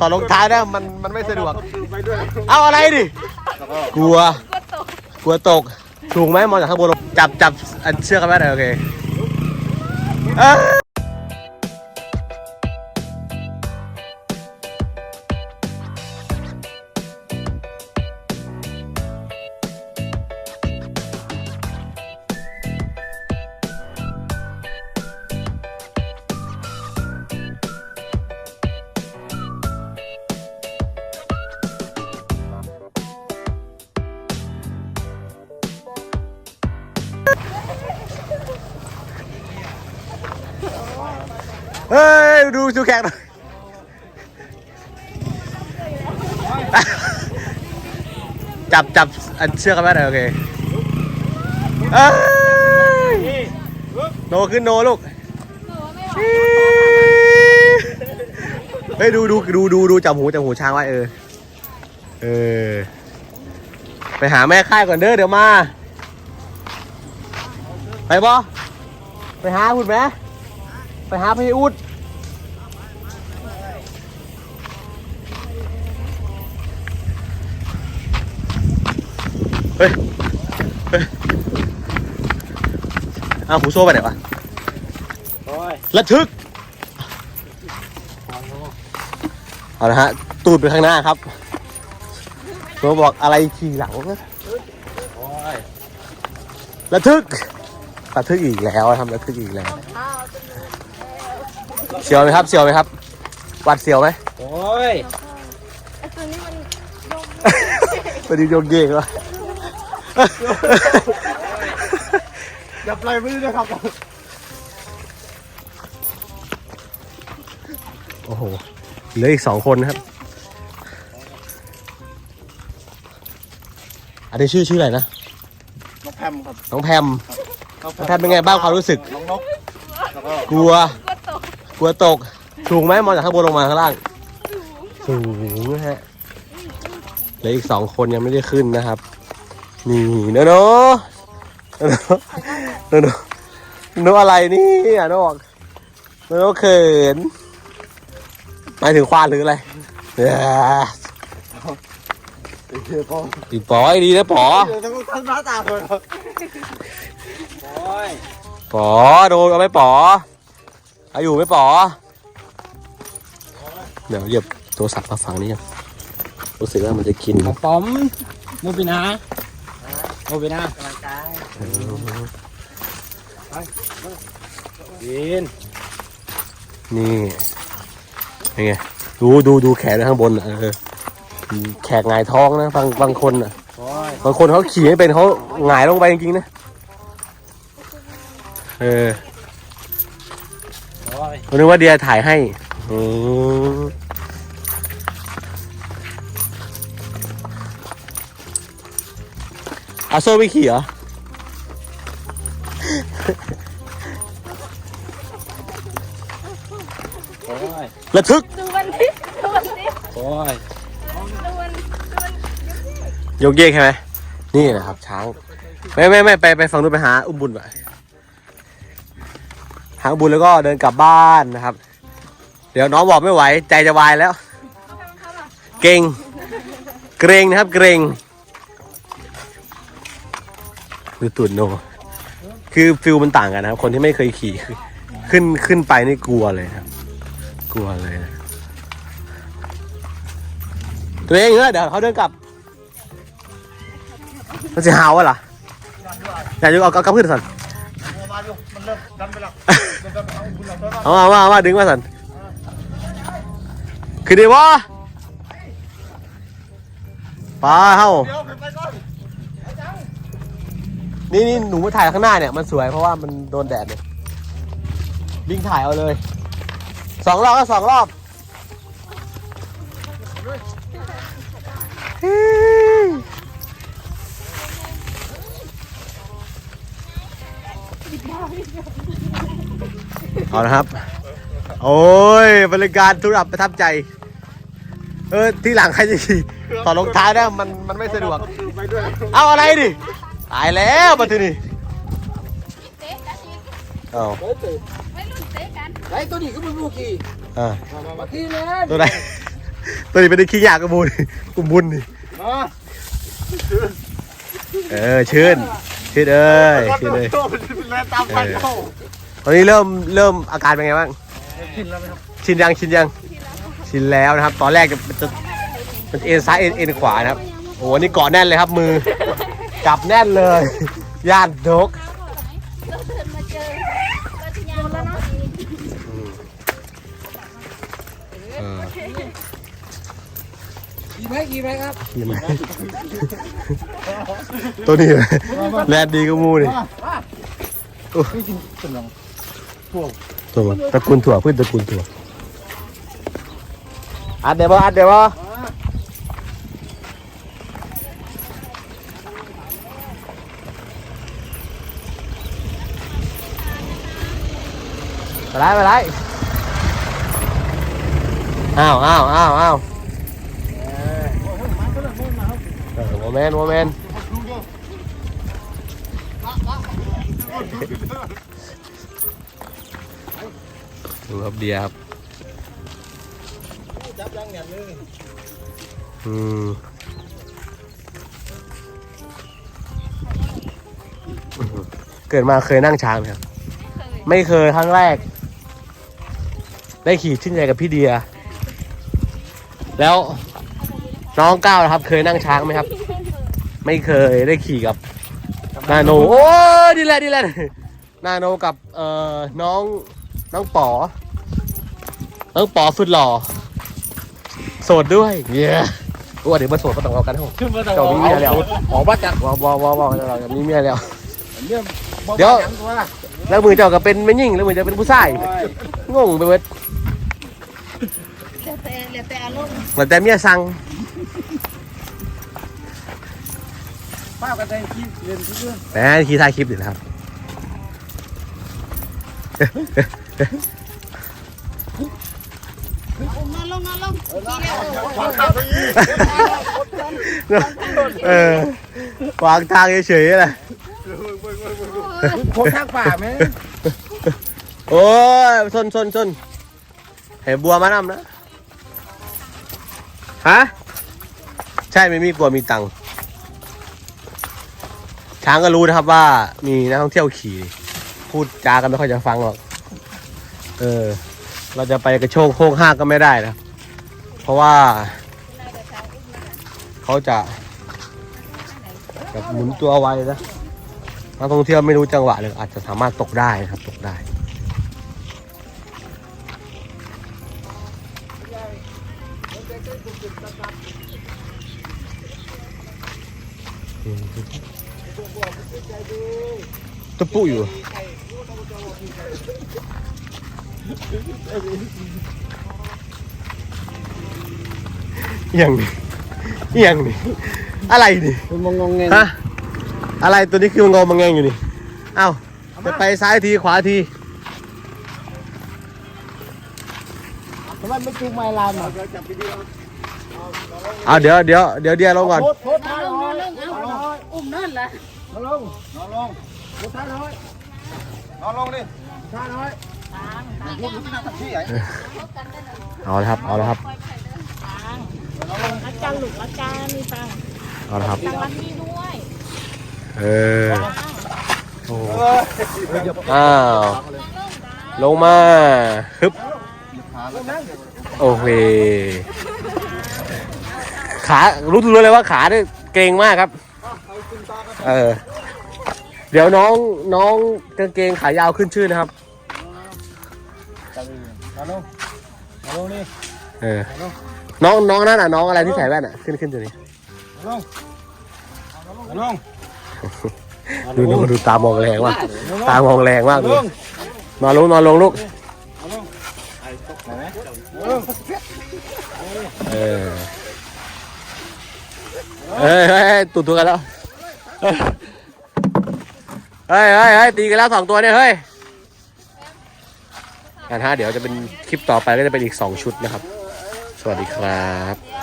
ต่อรองเท้านะมันมันไม่สะดวกไปด้วยเอาอะไรดิ กลัว กลัวตก ถูกไหมมองจากข้างบนลงจับจับอันเชือกกันไหน่อยโอเคเอ้ย เฮ้ย ดูดูแขกหน่อยจับจับอันเชือกกันไหน่อยโอเคเอ้ยโนขึ้นโนลูกเฮ้ยดูดูดูดูดูจับหูจับหูช้างไว้เออ เออ ไปหาแม่ค่ายก่อนเด้อเดี๋ยวมา ไปบ่ไปหาคุณไหมไปหาพี่อุดเฮ้ยเฮ้ยเอาหูโซ่ไปไหนวะโอ้ยระทึก เอาละฮะ ตูดไปข้างหน้าครับตัวบอกอะไรขี่หลังนะโอ้ยระทึก ระทึกอีกแล้วทำระทึกอีกแล้วเสียวไหมครับเสียวไหมครับหวัดเสียวไหมโอ้ยไอ้ตัวนี้มันพอดีโยงเยกวะอย่าปล่อยมือนะครับ โอ้โห เหลืออีกสองคนนะครับ อันนี้ชื่อชื่ออะไรนะ น้องแพมครับ น้องแพม น้องแพมเป็นไงบ้างความรู้สึก น้องนกแล้วก็กลัวก็ตกกลัวตก สูงไหมมองจากข้างบนลงมาข้างล่าง สูงนะฮะเหลืออีกสองคนยังไม่ได้ขึ้นนะครับ นี่เนอะเนอะเนอะเนอะเนอะเนอะอะไรนี่อะนกบอกเนอะเขินหมายถึงควานหรืออะไรเอ้ยเดี๋ยวก็ตีป๋อไอ้ดีนะป๋อเดี๋ยวต้องทันหน้าตาเลยครับโอ้ย ป๋อโดนเอาไหมป๋อเอาอยู่ไหมป๋อเดี๋ยวเหยียบโทรศัพท์มาฝั่งนี้ก่อนรู้สึกว่ามันจะกินของผมมูปินามูปินากำลังกายยินนี่เป็นไงดูดูดูแขนข้างบนอะเออแขกหงายท้องนะบางบางคนอะโอ้ยบางคนเขาขี่ไม่เป็นเขาหงายลงไปจริงๆนะ เออโอ้ยผมนึกว่าเดียถ่ายให้อืมอาโซ่ไม่ขี่เหรอ โอ้ยระทึก ดูมันดิดูมันดิโอ้ยดูมันดูมันยกเยกใช่ไหมนี่แหละครับช้างไม่ไม่ไม่ไปไปฝั่งนู้นไปหาอุ้มบุญไปหาอุ้มบุญแล้วก็เดินกลับบ้านนะครับ เดี๋ยวน้องบอกไม่ไหว ใจจะวายแล้ว เก่ง เกรงนะครับ เกรงดูตุ่นโน คือฟิลมันต่างกันนะครับ คนที่ไม่เคยขี่ ขึ้นขึ้นไปนี่กลัวเลยครับ กลัวเลยนะตัวเองเนอะเดี๋ยวเขาเดินกลับมันจะหาวะล่ะอยากจะเอาเอากลับขึ้นสั่น เอามดันไปแล้วเริ่มดันไปเอาว่านั้นเอามาเอามาดึงมาสันคือดีวะปลาเฮ้านนี่นี่หนูมาถ่ายข้างหน้าเนี่ยมันสวยเพราะว่ามันโดนแดดเนี่ยวิ่งถ่ายเอาเลยสองรอบก็สองรอบ เอาละครับ โอ้ยบริการทุรับประทับใจ เออที่หลังใครจะขี่ต่อรองเท้านะมันมันไม่สะดวกไปด้วยเอาอะไรดิตายแล้วมาทีนี่เตะกันอีกเอาไม่รุ่นเตะกันไอ้ตัวนี้ก็เป็นลูกขี่อ่ามาขี่เลยตัวไหนตัวนี้เป็นได้ขี้ยากกับบุญกุมบุญนี่มาเออชื่น ชื่นเอ้ยก็ชื่นโดเลนยโตเป็นแรงตามไปเข้าตอนนี้เริ่มเริ่มอาการเป็นไงบ้างกินแล้วไหมครับชินยังชินยัง ชินแล้วนะครับ ตอนแรกมันจะมันเอ็นซ้ายเอ็นเอ็นขวานะครับโอ้โหนี่เกาะแน่นเลยครับมือ จับแน่นเลยย่านดก ก็จะยาวแล้วเนาะเออกี่ไหมกี่ไหมครับกินไหมตัวนี้ไหมแรดดีก็มูนี่ไม่กินขนมตัวตระกูลถั่วพืชตระกูลถั่วอัดเดี๋ยวบ่อัดเดี๋ยวบ่ไปไรไปไรอ้าวอ้าวอ้าวอ้าวเอ อโมเมนต์โมเมนดูครับเดียครับจับยังอย่างนึงอืมเกิดมาเคยนั่งช้างไหมครับ ไม่เคยครั้งแรก ได้ขี่ชื่นใจกับพี่เดีย แล้วน้องก้าวนะครับ เคยนั่งช้างไหมครับ ไม่เคยได้ขี่กับนาโนโอ้ยดีแหละดีแหละนาโนกับเอ่อน้องน้องป๋อน้องป๋อสุดหล่อโสดด้วยเย้ว่าเดี๋ยวมาโสดก็ต้องเอากันเถอะขึ้นมาตลเจ้าอดมีเมียแล้วออกมาจากว้าวว้าวว้าวว้าวเราจะมีเมียแล้ว เรื่องเดี๋ยวแล้วมือเจ้าก็เป็นแม่ยิ่งแล้วมือเจะเป็นผู้ชายงงไปเบิดแล้วแต่แล้วแต่อารมณ์ เหมือนแต่เมียสั่ง ป้ากันได้กินเรียนที่เรื่องแหมขี่ถ่ายคลิปอยู่นะครับอุ้มนอนลงนอนลงทีเดียวขวางทางไปอีกเออวางทางเฉยๆแหละโคตรทางป่าไหมโอ้ยซนซนซนเห็นบัวมานำนะ ฮะ ใช่ไม่มีกลัวมีตังค์ ช้างก็รู้นะครับว่ามีนักท่องเที่ยวขี่ พูดจากันไม่ค่อยจะฟังหรอก เออ เราจะไปกระโชกโคกห้างก็ไม่ได้นะ เพราะว่า เขาจะแบบหมุนตัวไวนะนักท่องเที่ยวไม่รู้จังหวะเลยอาจจะสามารถตกได้นะครับ ตกได้ ตะปุอยู่อหย่างนี้อหย่างนี้อะไรนี่คุณมองงงเงงฮะอะไรตัวนี้คือมันงอมังแงงอยู่นี่เอ้าจะไปซ้ายทีขวาทีทำไมไม่จูงไม้ลานมาจับไปดีเอาเดี๋ยวเดี๋ยวเดี๋ยวเดี๋ยวลงก่อน อาอุ้มนอนละนอนลงนอนลงโทษท่าน้อยนอนลงดิท่าน้อยพูดถึงนั่งที่ไหนเอาละครับ เอาละครับรักกันลูกรักกันมีตังเอาละครับตังรักนี่ด้วยเออโอ้อ้าวลงมาฮึบโอเคขารู้ตัวเลยว่าขาเนี่ยเกรงมากครับ เออ เดี๋ยวน้องน้องกางเกงขายาวขึ้นชื่อนะครับนอนลงนอนลงนี่เออน้องน้องนั่นอะน้องอะไรที่ใส่แว่นอะขึ้นขึ้นตัวนี้นอนลงดูดูดูตามองแรงมากตามองแรงมากเลยนอนลงนอนลงลูกเออเฮ้ยเฮ้ยเฮ้ยตุ่ตัวกันแล้ว เฮ้ยเฮ้ยเฮ้ยตีกันแล้วสองตัวเนี่ยเฮ้ยกันฮะเดี๋ยวจะเป็นคลิปต่อไปก็จะเป็นอีกสองชุดนะครับ สวัสดีครับ